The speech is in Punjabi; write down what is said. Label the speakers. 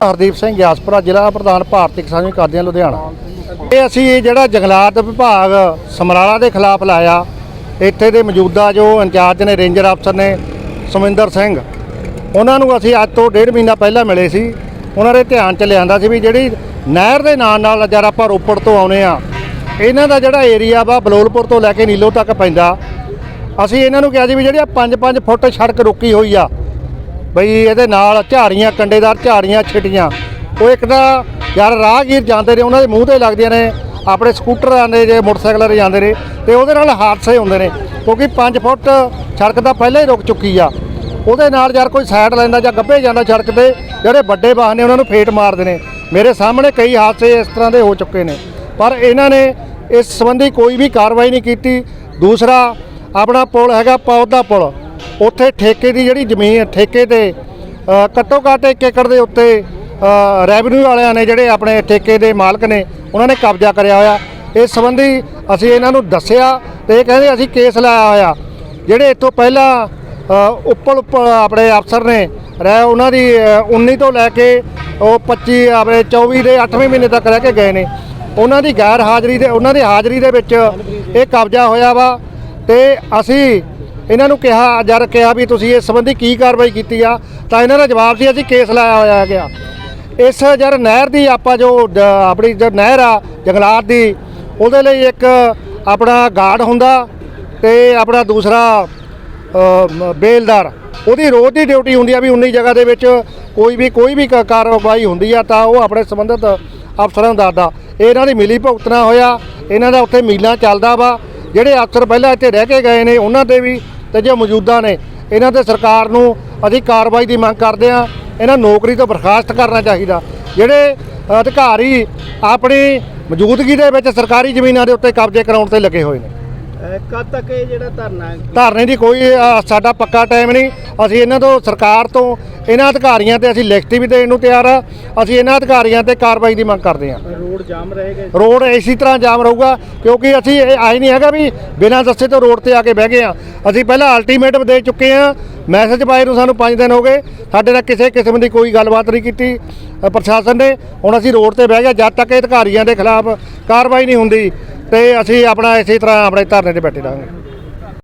Speaker 1: ਹਰਦੀਪ ਸਿੰਘ ਗਿਆਸਪੁਰਾ, ਜ਼ਿਲ੍ਹਾ ਪ੍ਰਧਾਨ ਭਾਰਤੀ ਕਿਸਾਨ ਕਾਦੀਆਂ, ਲੁਧਿਆਣਾ। ਇਹ ਅਸੀਂ ਜਿਹੜਾ ਜੰਗਲਾਤ ਵਿਭਾਗ ਸਮਰਾਲਾ ਦੇ ਖਿਲਾਫ ਲਾਇਆ, ਇੱਥੇ ਦੇ ਮੌਜੂਦਾ ਜੋ ਇੰਚਾਰਜ ਨੇ, ਰੇਂਜਰ ਅਫਸਰ ਨੇ, ਸੁਮਿੰਦਰ ਸਿੰਘ, ਉਹਨਾਂ ਨੂੰ ਅਸੀਂ ਅੱਜ ਤੋਂ ਡੇਢ ਮਹੀਨਾ ਪਹਿਲਾਂ ਮਿਲੇ ਸੀ। ਉਹਨਾਂ ਦੇ ਧਿਆਨ ਚ ਲਿਆਂਦਾ ਸੀ ਵੀ ਜਿਹੜੀ ਨਹਿਰ ਦੇ ਨਾਲ ਨਾਲ ਜਦ ਆਪਾਂ ਰੋਪੜ ਤੋਂ ਆਉਨੇ ਆ ਇਹਨਾਂ ਦਾ ਜਿਹੜਾ ਏਰੀਆ ਵਾ ਬਲੋਲਪੁਰ ਤੋਂ ਲੈ ਕੇ ਨੀਲੋ ਤੱਕ ਪੈਂਦਾ। ਅਸੀਂ ਇਹਨਾਂ ਨੂੰ ਕਿਹਾ ਸੀ ਵੀ ਜਿਹੜੀ 5-5 ਫੁੱਟ ਸੜਕ ਰੁਕੀ ਹੋਈ ਆ ਬਈ ਇਹਦੇ ਨਾਲ ਝਾੜੀਆਂ, ਕੰਡੇਦਾਰ ਝਾੜੀਆਂ ਛਿਟੀਆਂ। ਉਹ ਇੱਕ ਤਾਂ ਯਾਰ ਰਾਹਗੀਰ ਜਾਂਦੇ ਨੇ, ਉਹਨਾਂ ਦੇ ਮੂੰਹ ਤੇ ਲੱਗਦੀਆਂ ਨੇ। ਆਪਣੇ ਸਕੂਟਰ ਦੇ ਜੇ ਮੋਟਰਸਾਈਕਲਾਂ 'ਤੇ ਜਾਂਦੇ ਨੇ, ਤੇ ਉਹਦੇ ਨਾਲ ਹਾਦਸੇ ਹੁੰਦੇ ਨੇ। ਕਿਉਂਕਿ 5 ਫੁੱਟ ਸੜਕ ਤਾਂ ਪਹਿਲਾਂ ਹੀ ਰੁਕ ਚੁੱਕੀ ਆ। ਉਹਦੇ ਨਾਲ ਯਾਰ ਕੋਈ ਸਾਈਡ ਲੈਂਦਾ ਜਾਂ ਗੱਭੇ ਜਾਂਦਾ ਸੜਕ ਤੇ, ਜਿਹੜੇ ਵੱਡੇ ਵਾਹਨ ਨੇ, ਉਹਨਾਂ ਨੂੰ ਫੇਟ ਮਾਰਦੇ ਨੇ। ਮੇਰੇ ਸਾਹਮਣੇ ਕਈ ਹਾਦਸੇ ਇਸ ਤਰ੍ਹਾਂ ਦੇ ਹੋ ਚੁੱਕੇ ਨੇ। ਪਰ ਇਹਨਾਂ ਨੇ ਇਸ ਸੰਬੰਧੀ ਕੋਈ ਵੀ ਕਾਰਵਾਈ ਨਹੀਂ ਕੀਤੀ। ਦੂਸਰਾ, ਆਪਣਾ ਪੁਲ ਹੈਗਾ ਪੌਦਾ ਪੁਲ। ਉੱਥੇ ਠੇਕੇ ਦੀ ਜਿਹੜੀ ਜ਼ਮੀਨ ਠੇਕੇ ਤੇ ਘੱਟੋ ਘੱਟ ਇੱਕ ਏਕੜ ਦੇ ਉੱਤੇ ਰੈਵਨਿਊ ਵਾਲਿਆਂ ਨੇ ਜਿਹੜੇ ਆਪਣੇ ਠੇਕੇ ਦੇ ਮਾਲਕ ਨੇ ਉਹਨਾਂ ਨੇ ਕਬਜ਼ਾ ਕਰਿਆ ਹੋਇਆ। ਇਸ ਸੰਬੰਧੀ ਅਸੀਂ ਇਹਨਾਂ ਨੂੰ ਦੱਸਿਆ ਤੇ ਇਹ ਕਹਿੰਦੇ ਅਸੀਂ ਕੇਸ ਲਾਇਆ ਹੋਇਆ। ਜਿਹੜੇ ਇੱਥੋਂ ਪਹਿਲਾਂ ਉੱਪਰ ਉੱਪਰ ਆਪਣੇ ਅਫਸਰ ਨੇ ਰਹਿ ਉਹਨਾਂ ਦੀ ਅ, 19 ਤੋਂ ਲੈ ਕੇ ਉਹ 25 ਆਪਣੇ 24 ਦੇ 8ਵੇਂ ਮਹੀਨੇ ਤੱਕ ਰਹਿ ਕੇ ਗਏ ਨੇ। ਉਹਨਾਂ ਦੀ ਗੈਰ ਹਾਜ਼ਰੀ ਦੇ ਉਹਨਾਂ ਦੀ ਹਾਜ਼ਰੀ ਦੇ ਵਿੱਚ ਇਹ ਕਬਜ਼ਾ ਹੋਇਆ ਵਾ ਤੇ ਅਸੀਂ ਇਹਨਾਂ ਨੂੰ ਕਿਹਾ, ਜਦ ਕਿਹਾ ਵੀ ਤੁਸੀਂ ਇਸ ਸੰਬੰਧੀ ਕੀ ਕਾਰਵਾਈ ਕੀਤੀ ਆ, ਤਾਂ ਇਹਨਾਂ ਦਾ ਜਵਾਬ ਸੀ, ਅਸੀਂ ਕੇਸ ਲਾਇਆ ਹੋਇਆ ਗਿਆ ਇਸ ਜਦ ਨਹਿਰ ਦੀ ਆਪਾਂ ਜੋ ਆਪਣੀ ਜੋ ਨਹਿਰ ਆ, ਜੰਗਲਾਤ ਦੀ, ਉਹਦੇ ਲਈ ਇੱਕ ਆਪਣਾ ਗਾਰਡ ਹੁੰਦਾ ਤੇ ਆਪਣਾ ਦੂਸਰਾ ਬੇਲਦਾਰ। ਉਹਦੀ ਰੋਜ਼ ਦੀ ਡਿਊਟੀ ਹੁੰਦੀ ਆ ਵੀ 19 ਜਗ੍ਹਾ ਦੇ ਵਿੱਚ ਕੋਈ ਵੀ ਕੋਈ ਵੀ ਕ- ਕਾਰਵਾਈ ਹੁੰਦੀ ਆ, ਤਾਂ ਉਹ ਆਪਣੇ ਸੰਬੰਧਿਤ ਅਫਸਰਾਂ ਨੂੰ ਦੱਸਦਾ। ਇਹਨਾਂ ਦੀ ਮਿਲੀ ਭੁਗਤਣਾ ਹੋਇਆ, ਇਹਨਾਂ ਦਾ ਉੱਥੇ ਮੀਲਾਂ ਚੱਲਦਾ ਵਾ। ਜਿਹੜੇ ਅਫਸਰ ਪਹਿਲਾਂ ਇੱਥੇ ਰਹਿ ਕੇ ਗਏ ਨੇ, ਉਹਨਾਂ ਦੇ ਵੀ ਤੇ ਜੋ ਮੌਜੂਦਾ ਨੇ, ਇਹਨਾਂ ਤੇ ਸਰਕਾਰ ਨੂੰ ਅਸੀਂ ਕਾਰਵਾਈ ਦੀ ਮੰਗ ਕਰਦੇ ਆ ਇਹਨਾਂ ਨੌਕਰੀ ਤੋਂ ਬਰਖਾਸਤ ਕਰਨਾ ਚਾਹੀਦਾ। ਜਿਹੜੇ ਅਧਿਕਾਰੀ ਆਪਣੀ ਮੌਜੂਦਗੀ ਦੇ ਵਿੱਚ ਸਰਕਾਰੀ ਜ਼ਮੀਨਾਂ ਦੇ ਉੱਤੇ ਕਬਜ਼ੇ ਕਰਾਉਣ ਤੇ ਲੱਗੇ ਹੋਏ ਨੇ।
Speaker 2: ਕਦ ਤੱਕ ਇਹ ਜਿਹੜਾ ਧਰਨਾ?
Speaker 1: ਧਰਨੇ ਦੀ ਕੋਈ ਸਾਡਾ ਪੱਕਾ ਟਾਈਮ ਨਹੀਂ। ਅਸੀਂ ਇਹਨਾਂ ਤੋਂ ਸਰਕਾਰ ਤੋਂ ਇਹਨਾਂ ਅਧਿਕਾਰੀਆਂ ਤੇ ਅਸੀਂ ਲਿਖਤੀ ਵੀ ਦੇਣ ਨੂੰ ਤਿਆਰ ਆ। ਅਸੀਂ ਇਹਨਾਂ ਅਧਿਕਾਰੀਆਂ ਤੇ ਕਾਰਵਾਈ ਦੀ ਮੰਗ ਕਰਦੇ ਹਾਂ।
Speaker 2: ਰੋਡ ਜਾਮ ਰਹੇਗਾ
Speaker 1: ਰੋਡ ਇਸੇ ਤਰ੍ਹਾਂ ਜਾਮ ਰਹੂਗਾ ਕਿਉਂਕਿ ਅਸੀਂ ਇਹ ਆਈ ਨਹੀਂ ਹੈਗਾ ਵੀ ਬਿਨਾਂ ਦੱਸੇ ਤੋਂ ਰੋਡ ਤੇ ਆ ਕੇ ਬਹਿ ਗਏ ਆ ਅਸੀਂ ਪਹਿਲਾਂ ਅਲਟੀਮੇਟਮ ਦੇ ਚੁੱਕੇ ਆ ਮੈਸੇਜ ਪਾਏ ਨੂੰ ਸਾਨੂੰ 5 ਦਿਨ ਹੋ ਗਏ। ਸਾਡੇ ਨਾਲ ਕਿਸੇ ਕਿਸਮ ਦੀ ਕੋਈ ਗੱਲਬਾਤ ਨਹੀਂ ਕੀਤੀ ਪ੍ਰਸ਼ਾਸਨ ਨੇ। ਹੁਣ ਅਸੀਂ ਰੋਡ ਤੇ ਬਹਿ ਗਏ ਜਦ ਤੱਕ ਇਹ ਅਧਿਕਾਰੀਆਂ ਦੇ ਖਿਲਾਫ ਕਾਰਵਾਈ ਨਹੀਂ ਹੁੰਦੀ ਤੇ ਅਸੀਂ ਆਪਣਾ ਇਸੇ ਤਰ੍ਹਾਂ ਆਪਣੇ ਧਰਨੇ ਤੇ ਬੈਠੇ ਰਹਾਂਗੇ।